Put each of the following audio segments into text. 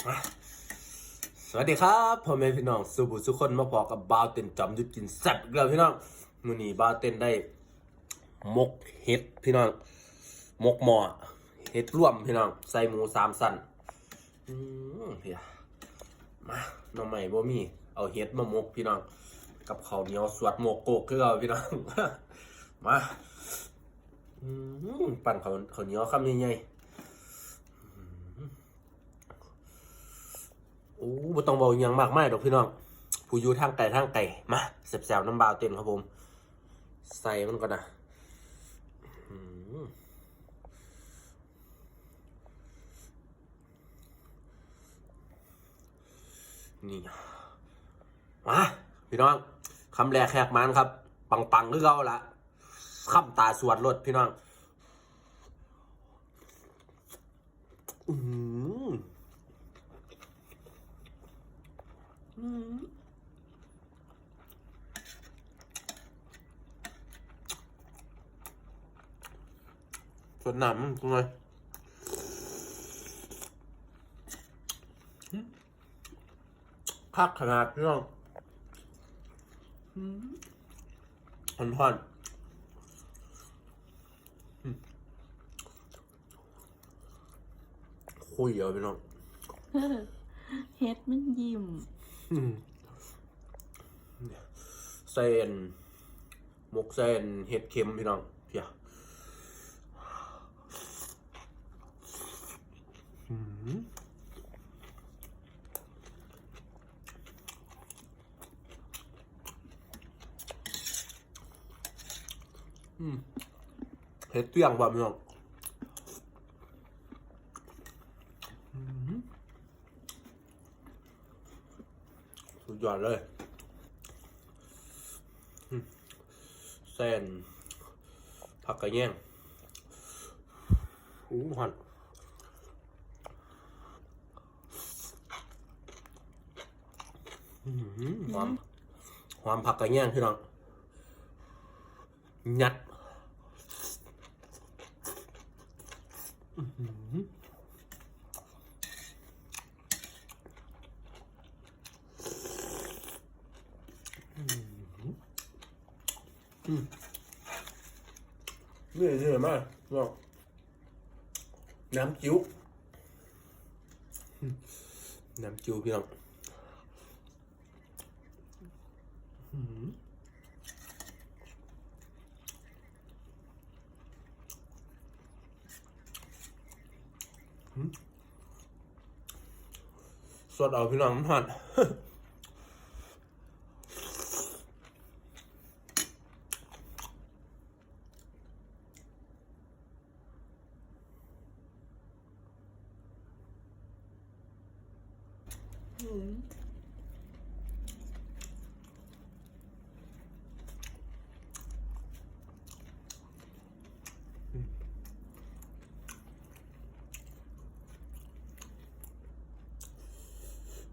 สวัสดีครับพ่อแม่พี่น้องสุบุสุคนมาพอกับบาวเต็นจอมยุดกินแซ่บอีกแล้วพี่น้องมื้อนี้บาวเต็นได้มกเห็ดพี่น้องมกหมอเห็ดร่วมพี่น้องใส่หมูสามสันอืมเฮียมาหน้องใหม่บ่มีเอาเห็ดมามกพี่น้องกับข้าวเหนียวสวดหมกโกกคือเอาพี่น้องมาอืมปั่นข้าวข้าวเหนียวคำใหญ่ๆ โอ้บ่ต้องเบาอหยังมากมายดอกพี่น้องผู้อยู่ทางไก่ทางไก่มาแซบๆน้ำบาวเต็มครับผม ใส่มันก่อนนะนี่มาพี่น้องคำแรกแขกมันครับ ปังๆคือเขาละคำตาสวดรถพี่น้อง อืม ส่วนหนำตรงไหนคักขนาดพี่น้องหอนหอนคุยเอาพี่น้องเฮ็ดมันยิ้มเส้นหมกเส้นเห็ดเค็มพี่น้องเพีย เห็ดเตี้ยงแบบพี่น้องอืมสุดยอดเลยเส้นผักกระแยงอู้หันอื้อหือหอมหอมผักกระแยงพี่น้องยัด อื้อหือนี่นี่มากพี่น้องน้ำจิ้วน้ำจิ้วพี่น้องอื้อหือ สดเอาพี่น้องมันหัน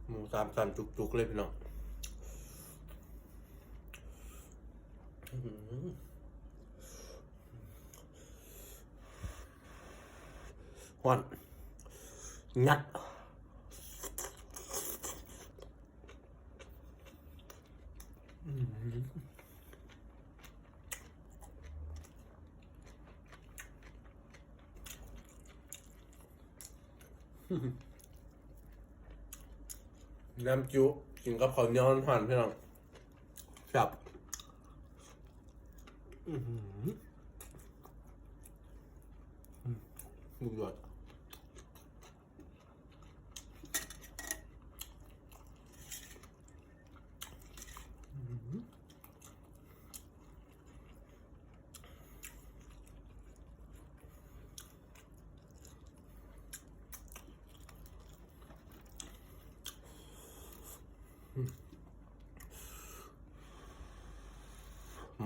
หมูสามสันจุกๆเลยพี่น้องหวานงัดอื้อหือ น้ำจุกินกับข้าวเหนียวหันๆพี่น้องจับอือหืออืมดูยอด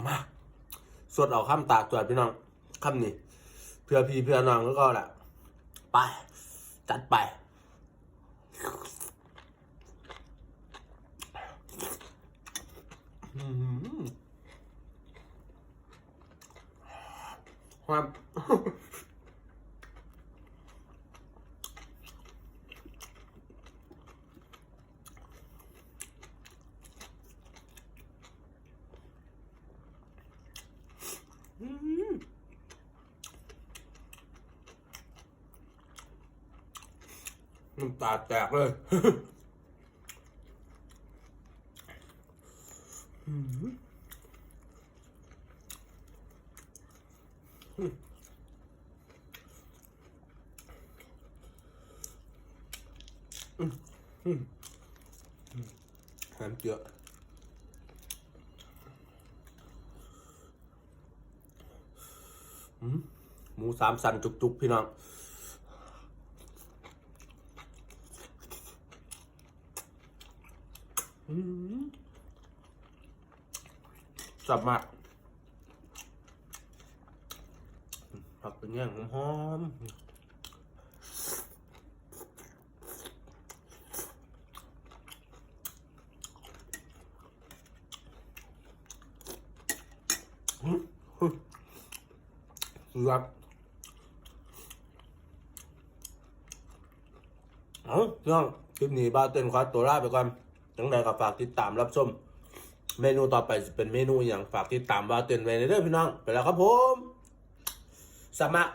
มาสวดเอาคำตากจวดพี่น้องคำนี้ เพื่อพี่เพื่อน้องแล้วก็แหละไป จัดไปหอความ อ น้ำตาแตกเลยน้ำเจืออืมหมูสามสันจุกๆ พี่น้อง อืมจับมากผักเป็นอย่างหอมๆอืมอืมครับเอาพี่น้องคลิปนี้บ้าเต้นขอตัวลาไปก่อน จังใดก็ฝากติดตามรับชม เมนูต่อไปจะเป็นเมนูอย่างฝากติดตามว่าเต้นไว้ในเรื่องพี่น้อง ไปแล้วครับผม สมัคร